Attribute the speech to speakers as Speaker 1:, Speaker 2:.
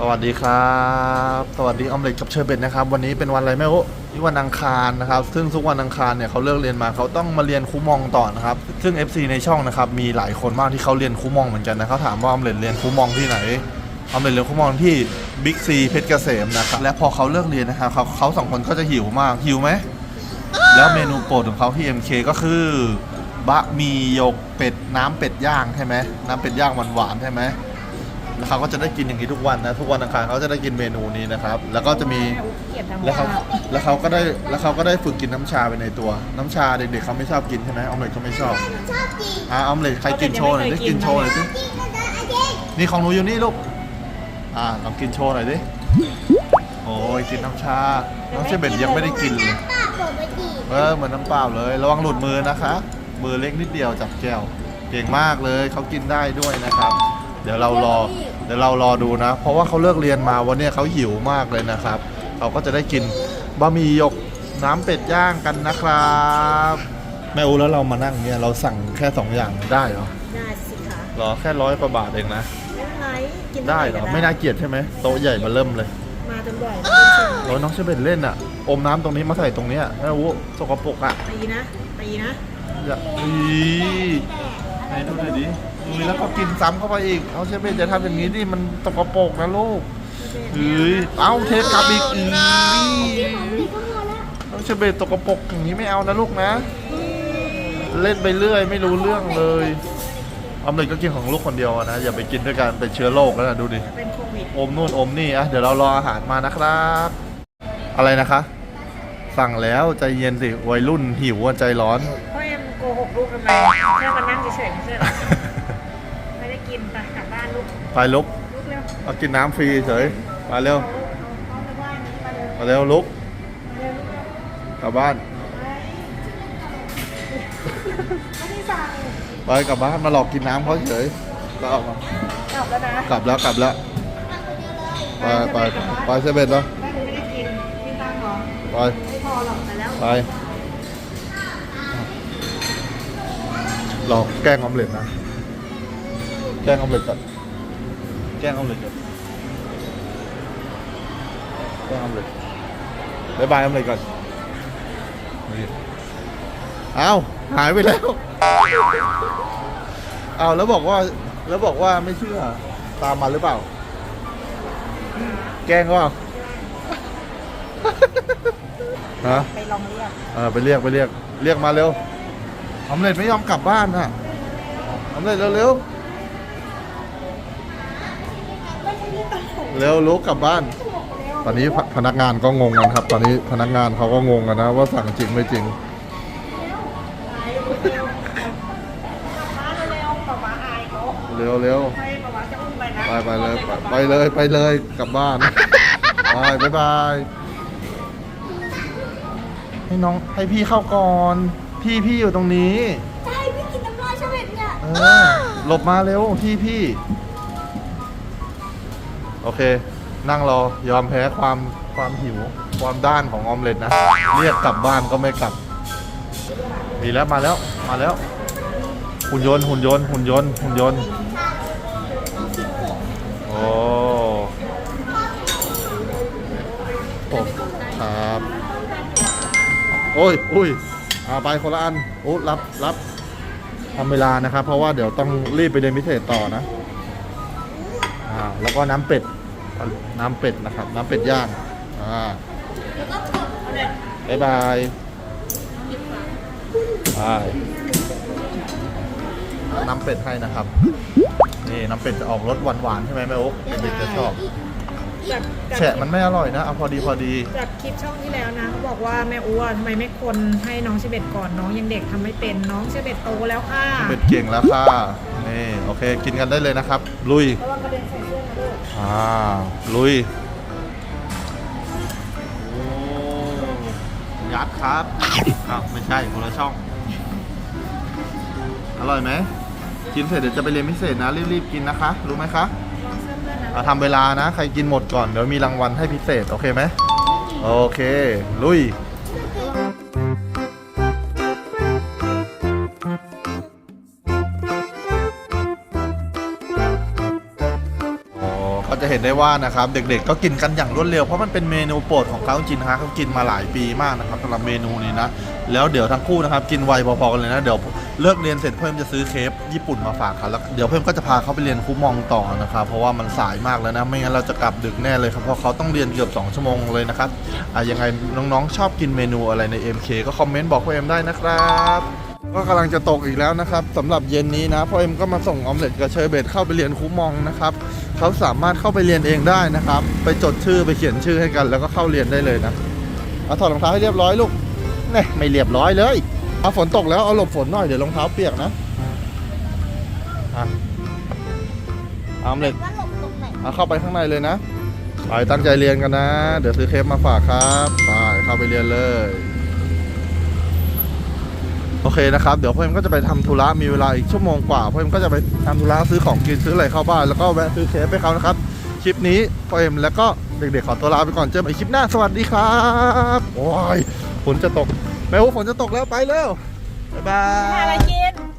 Speaker 1: สวัสดีครับ สวัสดีออมเล็ตกับเชอร์เบตนะครับ วันนี้เป็นวันอะไรไม่รู้นี่วันอังคารนะครับ ซึ่งทุกวันอังคารเนี่ยเขาเลิกเรียนมาเขาต้องมาเรียนคูมองต่อนะครับ ซึ่ง FC ในช่องนะครับมีหลายคนมากที่เขาเรียนคูมองเหมือนกันนะเขาถามว่าออมเล็ตเรียนคูมองที่ไหนออมเล็ตเรียนคูมองที่บิ๊กซีเพชรเกษมนะครับ และพอเขาเลิกเรียนนะครับเขาเขาสองคนก็จะหิวมากหิวไหม แล้วเมนูโปรดของเขาที่ MK ก็คือบะหมี่หยกเป็ดน้ำเป็ดย่างใช่ไหมน้ำเป็ดย่างหวานๆใช่ไหม แล้วเขาก็จะได้กินอย่างนี้ทุกวันนะทุกวันอังคารเขาจะได้กินเมนูนี้นะครับ แล้วก็จะมี
Speaker 2: เกลียดทั้ง
Speaker 1: แล้วเขา
Speaker 2: ข้าว
Speaker 1: แล้วเขาก็ได้แล้วเขาก็ได้ฝึกกินน้ำชาไปในตัว น้ำชาเด็กๆเขาไม่ชอบกินใช่ไหมออมเล็ตเขาไม่ชอบ
Speaker 3: ชอบกิน
Speaker 1: อะออมเล็ตใครกินโชว์หน่อยดิกินโชว์หน่อยดิ
Speaker 3: กินกันได้อาทิตย์
Speaker 1: นี่ของหนูอยู่นี่ลูกอ่าลองกินโชว์หน่อยดิโอ้ยกินน้ำชาน้องเชเบตยังไม่ได้กินเลย
Speaker 3: ป้าปกติ
Speaker 1: เออเหมือนน้ำเปล่าเลย ระวังหลุดมือนะคะ มือเล็กนิดเดียวจับแก้วเก่งมากเลยเขากินได้ด้วยนะครับ เดี๋ยวเรารอเดี๋ยวเรารอดูนะ เพราะว่าเขาเลิกเรียนมาวันเนี้ยเขาหิวมากเลยนะครับเขาก็จะได้กินบะหมี่หยกน้ำเป็ดย่างกันนะครับ แม่อูแล้วเรามานั่งเนี่ยเราสั่งแค่สองอย่างได้เหรอ
Speaker 2: ได้สิคะ
Speaker 1: เหรอแค่ร้อยกว่าบาทเองนะ
Speaker 2: ไม่เป็นไรกิน
Speaker 1: ได้เหรอไม่น่าเกลียดใช่ไหมโต๊ะใหญ่มาเริ่มเลย
Speaker 2: มาจนบ่อย
Speaker 1: โอ้ยน้องเชเบตเล่นอะ อมน้ำตรงนี้มาใส่ตรงเนี้ยแม่อูสกปรกอะ
Speaker 2: ตีนะตีนะ
Speaker 1: อย่าอีไหนดูหน่อยดิ อุ้ยแล้วก็กินซ้ำเข้าไปอีก เอาเชฟเบนจะทำอย่างนี้ดิมันตกปรกนะลูกเฮ้ยเอาเทปกลับอีกอีเอาเชฟเบนตกปรกอย่างนี้ไม่เอานะลูกนะ เล่นไปเรื่อยไม่รู้เรื่องเลยออมเล็ตก็กินของลูกคนเดียวอะนะอย่าไปกินด้วยกันเป็นเชื้อโรคแล้วนะดูดิ
Speaker 2: เป็นโควิด
Speaker 1: อมนู่นอมนี่อะเดี๋ยวเรารออาหารมานะครับ อะไรนะคะ สั่งแล้วใจเย็นสิวัยรุ่นหิวอะใจร้อน
Speaker 2: พ่อเอ็มโกหกลูกทำไมแค่มานั่งเฉยๆไม่ใช่เหรอ กินไปกลับบ้านลูก
Speaker 1: ไปลุก
Speaker 2: ลูกเร็ว
Speaker 1: เอากินน้ำฟรีเฉยไปเร็ว
Speaker 2: เอาไปไหว้ไปเลย
Speaker 1: มาเร็วลุก
Speaker 2: เร็ว
Speaker 1: กลับบ้าน
Speaker 2: ไม่ได้สั่ง
Speaker 1: ไปกลับบ้านมาหลอกกินน้ำเขาเฉยก็เอามาก
Speaker 2: ลับแล้วนะ
Speaker 1: กลับแล้วกลับแล้วไปไปไปเซเว่นแล้ว
Speaker 2: แม่ไม่ได้กินพี่ตั้งเหรอ
Speaker 1: ไป
Speaker 2: ไม่พอหรอกไปแล้ว
Speaker 1: ไปหลอกแกล้งออมเล็ตนะ แกล้งออมเล็ตก่อนแกล้งออมเล็ตก่อนแกล้งออมเล็ตบายบายออมเล็ตก่อนนี่เอ้าหายไปแล้ว เอาแล้วบอกว่าแล้วบอกว่าไม่เชื่อตามมาหรือเปล่า แกล้งก็ฮะ
Speaker 2: ไปลองเรียก
Speaker 1: เออไปเรียกไปเรียก เรียกมาเร็วออมเล็ตไม่ยอมกลับบ้านอะออมเล็ตเร็วเร็ว เร็วลุกกลับบ้าน ตอนนี้พพนักงานก็งงกันครับ ตอนนี้พนักงานเขาก็งงกันนะ ว่าสั่งจริงไม่จริง
Speaker 2: มาเร็วๆป๊าป๊าอายเขา
Speaker 1: เร็วเร็ว
Speaker 2: ให้ป๊าป๊าจะอุ้มไปนะ
Speaker 1: ไปไปเลยไปไปเลยไปเลยกลับบ้านไปบายบายให้น้องให้พี่เข้าก่อน พี่พี่อยู่ตรงนี้
Speaker 3: ใช่พี่กินน้ำลายชาเวตเนี่ย
Speaker 1: เออหลบมาเร็วพี่พี่ โอเค นั่งรอยอมแพ้ความความหิว ความด้านของออมเล็ตนะ เรียกกลับบ้านก็ไม่กลับ มีแล้วมาแล้วมาแล้ว หุ่นยนต์หุ่นยนต์หุ่นยนต์หุ่นยนต์โอ้ผมครับโอ้ยอุ้ยเอาไปคนละอันโอ้รับรับทำเวลานะครับ เพราะว่าเดี๋ยวต้องรีบไปเรียนพิเศษต่อนะอ่าแล้วก็น้ำเป็ด น้ำเป็ดนะครับ น้ำเป็ดย่างอ่าบายบายบายน้ำเป็ดให้นะครับ นี่น้ำเป็ดจะออกรสหวานๆใช่ไหมแม่โอ๊คเด็กๆจะชอบ
Speaker 2: จากจาก
Speaker 1: แฉะมันไม่อร่อยนะเอาพอดีพอดี
Speaker 2: จากคลิปช่องที่แล้วนะเขาบอกว่าแม่อ้วนทำไมไม่คนให้น้องเชเบตก่อนน้องยังเด็กทำไม่เป็นน้องเชเบตโตแล้วค่ะ
Speaker 1: เป็ดเก่งแล้วค่ะ นี่โอเค กินกันได้เลยนะครับ ลุย
Speaker 2: ระวังกระเด็นใส่เสื้ อ่า
Speaker 1: ลุย โอ้ยัดครับอ้าวไม่ใช่คนละช่อง อร่อยไหม กินเสร็จเดี๋ยวจะไปเรียนพิเศษนะ รีบๆกินนะคะ รู้ไหมคะ
Speaker 2: ระวังเสื้อเพื่อนนะ
Speaker 1: เอาทำเวลานะ ใครกินหมดก่อน เดี๋ยวมีรางวัลให้พิเศษ โอเคไหม โอเค ลุย ห็นได้ว่านะครับเด็กๆก็กินกันอย่างรวดเร็วเพราะมันเป็นเมนูโปรดของเขาจริงๆนะฮะเขากินมาหลายปีมากนะครับสำหรับเมนูนี้นะแล้วเดี๋ยวทั้งคู่นะครับกินไวพอๆกันเลยนะเดี๋ยวเลิกเรียนเสร็จเพิ่มจะซื้อเคฟญี่ปุ่นมาฝากเขาแล้วเดี๋ยวเพิ่มก็จะพาเขาไปเรียนคูมองต่อนะครับเพราะว่ามันสายมากแล้วนะไม่งั้นเราจะกลับดึกแน่เลยครับเพราะเขาต้องเรียนเกือบ 2 ชั่วโมงเลยนะครับอะยังไงน้องๆชอบกินเมนูอะไรใน MK ก็คอมเมนต์บอกพ่อเอ็มได้นะครับ ก็กำลังจะตกอีกแล้วนะครับสำหรับเย็นนี้นะพ่อเอ็มก็มาส่งออมเล็ตกับเชอร์เบตเข้าไปเรียนคูมองนะครับเขาสามารถเข้าไปเรียนเองได้นะครับ ไปจดชื่อไปเขียนชื่อให้กัน แล้วก็เข้าเรียนได้เลยนะเอาถอดรองเท้าให้เรียบร้อยลูกนี่ไม่เรียบร้อยเลยเอาฝนตกแล้วเอาหลบฝนหน่อยเดี๋ยวรองเท้าเปียกนะอะออมเล็ตเอาเข้าไปข้างในเลยนะไปตั้งใจเรียนกันนะ เดี๋ยวซื้อเคปมาฝากครับไปเข้าไปเรียนเลย โอเคนะครับ เดี๋ยวพ่อเอ็มก็จะไปทำธุระมีเวลาอีกชั่วโมงกว่าพ่อเอ็มก็จะไปทำธุระซื้อของกินซื้ออะไรเข้าบ้านแล้วก็แวะซื้อเคฟให้เขานะครับคลิปนี้พ่อเอ็มแล้วก็เด็กๆขอตัวลาไปก่อนเจอกันใหม่คลิปหน้าสวัสดีครับโอ้ยฝนจะตกแม่ว่าฝนจะตกแล้วไปเร็วบ๊ายบา
Speaker 2: อะไร
Speaker 1: ย
Speaker 2: กิน